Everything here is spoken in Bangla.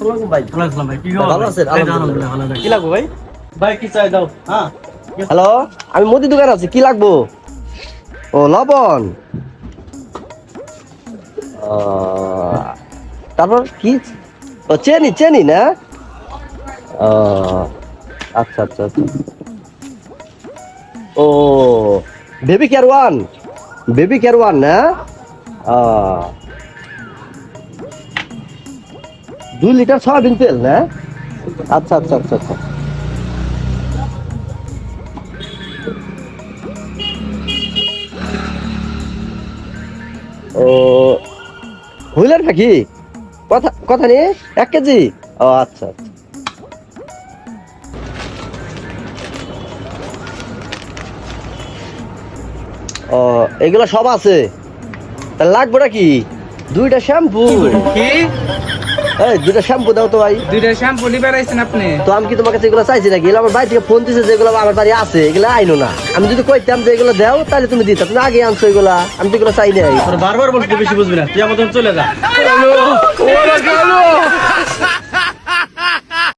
আসসালামু ভাই ভালো ভাই। কি ভালো আছেন? আলহামদুলিল্লাহ। আলহামদুলিল্লাহ ভালো আছি। কি লাগবে ভাই? ভাই কি চাই দাও? হ্যাঁ। হ্যালো আমি মুদি দোকান আছি কি লাগবো? ও লবণ। তারপর কি? ও চেনি চেনি না? ও আচ্ছা আচ্ছা আচ্ছা। ও baby care one baby care one না? দুই লিটার সয়াবিন তেল, না? আচ্ছা আচ্ছা আচ্ছা আচ্ছা। ও হুইলার পাখি কথা কথা নেই এক কেজি? ও আচ্ছা আচ্ছা। ও, এগুলো সব আছে। তা লাগবে নাকি? দুইটা শ্যাম্পু। কি? এই দুইটা শ্যাম্পু দাও তো ভাই। দুইটা শ্যাম্পু নিবার আইছেন আপনি? তো আমি কি তোমার কাছে এগুলো চাইছি নাকি? আমার বাড়ি থেকে ফোন দিছে যেগুলো আমার বাড়ি আছে এগুলো আইনো না। আমি যদি কইতাম যে এগুলো দাও তাহলে তুমি দিতা। তুমি আগে আনছো এগুলা। আমি তো এগুলো চাই নাই। বারবার বলতে বেশি বুঝবি না। তুই আমার চলে যা।